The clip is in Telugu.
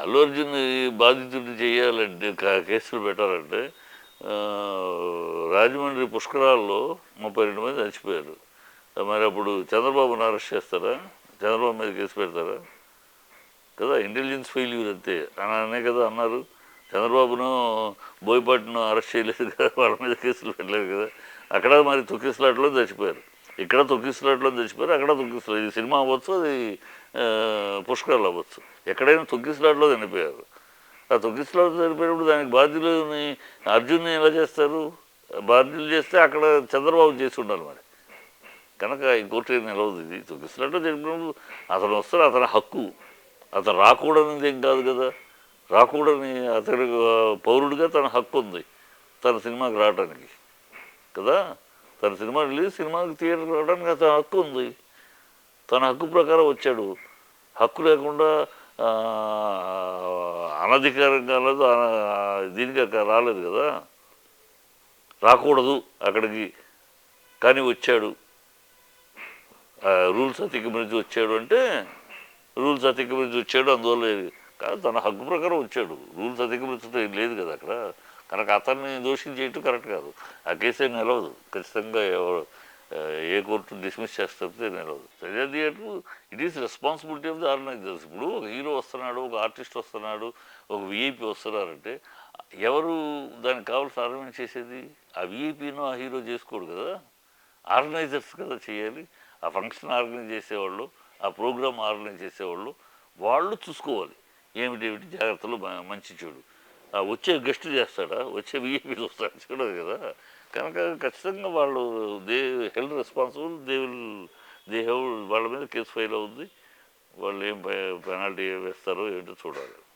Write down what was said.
అల్లు అర్జున్ బాధితుడిని చేయాలంటే కా- కేసులు పెట్టాలంటే రాజమండ్రి పుష్కరాల్లో ముప్పై రెండు మంది చచ్చిపోయారు మరి అప్పుడు చంద్రబాబును అరెస్ట్ చేస్తారా? చంద్రబాబు మీద కేసు పెడతారా? కదా ఇంటెలిజెన్స్ ఫెయిల్యూర్ అంతే. అనే కదా అన్నారు. చంద్రబాబును బోయపాటిను అరెస్ట్ చేయలేదు కదా వాళ్ళ మీద కేసులు పెట్టలేదు కదా. అక్కడ మరి తొక్కిసలాట్లో చచ్చిపోయారు. ఇక్కడ తొక్కిసలాట్లో చచ్చిపోయారు అక్కడ తొక్కిసలా ఇది సినిమా అవ్వచ్చు అది పుష్కరాలు అవ్వచ్చు. ఎక్కడైనా తొక్కిసలాట్లో చనిపోయారు. ఆ తొక్కిసలాట్లో చనిపోయినప్పుడు దానికి బాధ్యులని అర్జున్ని ఎలా చేస్తారు? బాధ్యులు చేస్తే అక్కడ చంద్రబాబు చేసి ఉండాలి మరి. కనుక ఇంకోటి నిలవదు ఇది. తొక్కిసలాట్లో చనిపోయినప్పుడు అతను వస్తారు అతని హక్కు. అతను రాకూడనిది ఏం కాదు కదా. రాకూడని అతని పౌరుడిగా తన హక్కు ఉంది తన సినిమాకి రావడానికి కదా? తన సినిమా రిలీజ్ సినిమాకి థియేటర్కి రావడానికి అతని హక్కు ఉంది. తన హక్కు ప్రకారం వచ్చాడు. హక్కు లేకుండా అనధికారంగా లేదు దీనికి అక్కడ రాలేదు కదా. రాకూడదు అక్కడికి. కానీ వచ్చాడు. రూల్స్ అతిక్రమించి వచ్చాడు అంటే రూల్స్ అతిక్రమించి వచ్చాడు అందువల్ల ఇది. కాదు తన హక్కు ప్రకారం వచ్చాడు. రూల్స్ అతిక్రమించడం లేదు కదా అక్కడ. కనుక అతన్ని దోషం చేయటం కరెక్ట్ కాదు. ఆ కేసు ఏం నిలవదు. ఖచ్చితంగా ఎవరు ఏ కోర్టు డిస్మిస్ చేస్తే నిలవదు. ప్రజా theatre it is responsibility of the organisers. ఇప్పుడు ఒక హీరో వస్తున్నాడు ఒక ఆర్టిస్ట్ వస్తున్నాడు ఒక విఐపి వస్తున్నారంటే ఎవరు దానికి కావాల్సిన ఆర్గనైజ్ చేసేది? ఆ విఐపీను ఆ హీరో చేసుకోడు కదా. ఆర్గనైజర్స్ కదా చేయాలి. ఆ ఫంక్షన్ ఆర్గనైజ్ చేసేవాళ్ళు ఆ ప్రోగ్రామ్ ఆర్గనైజ్ చేసేవాళ్ళు వాళ్ళు చూసుకోవాలి. ఏమిటి ఏమిటి జాగ్రత్తలు మంచి చెడు. వచ్చే గెస్ట్ చేస్తాడా? వచ్చే విఐపీ వస్తాడు? చూడదు కదా. కనుక ఖచ్చితంగా వాళ్ళు they health responsible they will they have వాళ్ళ మీద కేసు ఫైల్ అవుద్ది. వాళ్ళు ఏం పెనాల్టీ వేస్తారో ఏంటో చూడాలి.